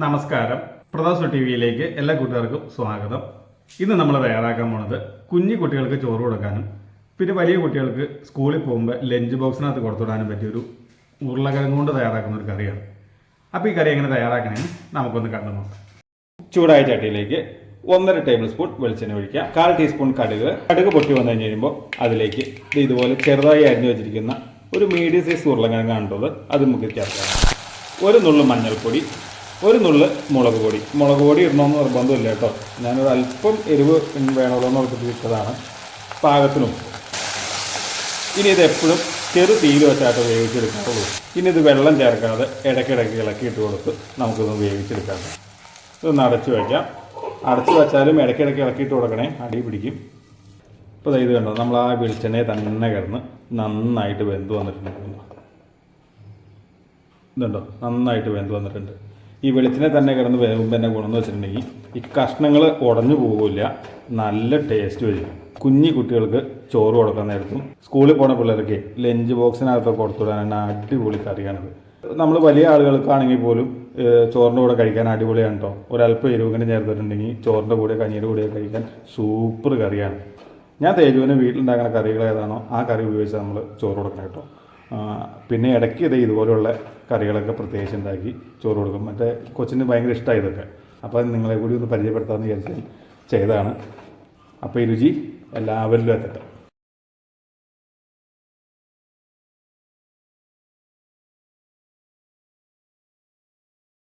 നമസ്കാരം. പ്രതാസ് ടി വിയിലേക്ക് എല്ലാ കൂട്ടുകാർക്കും സ്വാഗതം. ഇന്ന് നമ്മൾ തയ്യാറാക്കാൻ പോണത് കുഞ്ഞു കുട്ടികൾക്ക് ചോറ് കൊടുക്കാനും പിന്നെ വലിയ കുട്ടികൾക്ക് സ്കൂളിൽ പോകുമ്പോൾ ലഞ്ച് ബോക്സിനകത്ത് കൊടുത്തുവിടാനും പറ്റിയൊരു ഉരുളക്കിഴങ്ങ് കൊണ്ട് തയ്യാറാക്കുന്ന ഒരു കറിയാണ്. അപ്പോൾ ഈ കറി എങ്ങനെ തയ്യാറാക്കണമെന്ന് നമുക്കൊന്ന് കണ്ടു നോക്കാം. ചൂടായ ചട്ടിയിലേക്ക് ഒന്നര ടേബിൾ സ്പൂൺ വെളിച്ചെണ്ണ ഒഴിക്കുക. കാൽ ടീസ്പൂൺ കടുക്. കടുക് പൊട്ടി വന്നു കഴിഞ്ഞ് കഴിയുമ്പോൾ അതിലേക്ക് ഇത് ഇതുപോലെ ചെറുതായി അരിഞ്ഞു വെച്ചിരിക്കുന്ന ഒരു മീഡിയം സൈസ് ഉരുളകരം കണ്ടത് അത് മുക്കി ചേർക്കുക ഒരു നുള്ളു മഞ്ഞൾപ്പൊടി ഒരു നുള്ള് മുളക് പൊടി. മുളക് പൊടി ഇടണമെന്ന് നിർബന്ധമില്ല കേട്ടോ. ഞാനൊരു അല്പം എരിവ് വേണമല്ലോ എന്ന് പറഞ്ഞിട്ട് ഇട്ടതാണ്. പാകത്തിനും. ഇനി ഇത് എപ്പോഴും ചെറു തീയിൽ വെച്ചായിട്ട് വേവിച്ചെടുക്കാറുള്ളൂ. ഇനി ഇത് വെള്ളം ചേർക്കാതെ ഇടയ്ക്കിടയ്ക്ക് ഇളക്കിയിട്ട് കൊടുത്ത് നമുക്കിത് വേവിച്ചെടുക്കാം ഇതൊന്ന് അടച്ചു വയ്ക്കാം അടച്ചു വെച്ചാലും ഇടയ്ക്കിടയ്ക്ക് ഇളക്കിയിട്ട് കൊടുക്കണേ. അടി പിടിക്കും. ഇപ്പോൾ ഇത് കണ്ടോ? നമ്മൾ ആ വെളിച്ചെണ്ണയെ തന്നെ കിടന്ന് നന്നായിട്ട് വെന്ത് വന്നിട്ടുണ്ട്. ഇതുണ്ടോ? നന്നായിട്ട് വെന്ത് വന്നിട്ടുണ്ട്. ഈ വെളിച്ചെണ്ണ തന്നെ കിടന്ന് വേകുമ്പോൾ തന്നെ ഗുണമെന്ന് വെച്ചിട്ടുണ്ടെങ്കിൽ ഈ കഷ്ണങ്ങൾ ഉടഞ്ഞു പോകില്ല. നല്ല ടേസ്റ്റ് വരും. കുഞ്ഞു കുട്ടികൾക്ക് ചോറ് കൊടുക്കാൻ നേരത്തും സ്കൂളിൽ പോണ പിള്ളേർക്ക് ലഞ്ച് ബോക്സിനകത്തൊക്കെ കൊടുത്തുവിടാനാണ് അടിപൊളി കറിയാണിത്. നമ്മൾ വലിയ ആളുകൾക്കാണെങ്കിൽ പോലും ചോറിന്റെ കൂടെ കഴിക്കാൻ അടിപൊളിയാണ് കേട്ടോ ഒരല്പം എരിവുകണി ചേർത്തിട്ടുണ്ടെങ്കിൽ ചോറിന്റെ കൂടെ കഞ്ഞിയുടെ കൂടെ കഴിക്കാൻ സൂപ്പർ കറിയാണ്. ഞാൻ തേജുവിന് വീട്ടിലുണ്ടാക്കുന്ന കറികൾ ഏതാണോ ആ കറി ഉപയോഗിച്ച് നമ്മൾ ചോറ് കൊടുക്കണം കേട്ടോ പിന്നെ ഇടയ്ക്ക് ഇത് ഇതുപോലുള്ള കറികളൊക്കെ പ്രത്യേകിച്ച് ഉണ്ടാക്കി ചോറ് കൊടുക്കും. മറ്റേ കൊച്ചിന് ഭയങ്കര ഇഷ്ടമായി ഇതൊക്കെ. അപ്പോൾ നിങ്ങളെ കൂടി ഒന്ന് പരിചയപ്പെടുത്താമെന്ന് വിചാരിച്ച് ചെയ്തതാണ്. അപ്പോൾ ഈ രുചി എല്ലാവരിലും എത്തട്ടെ.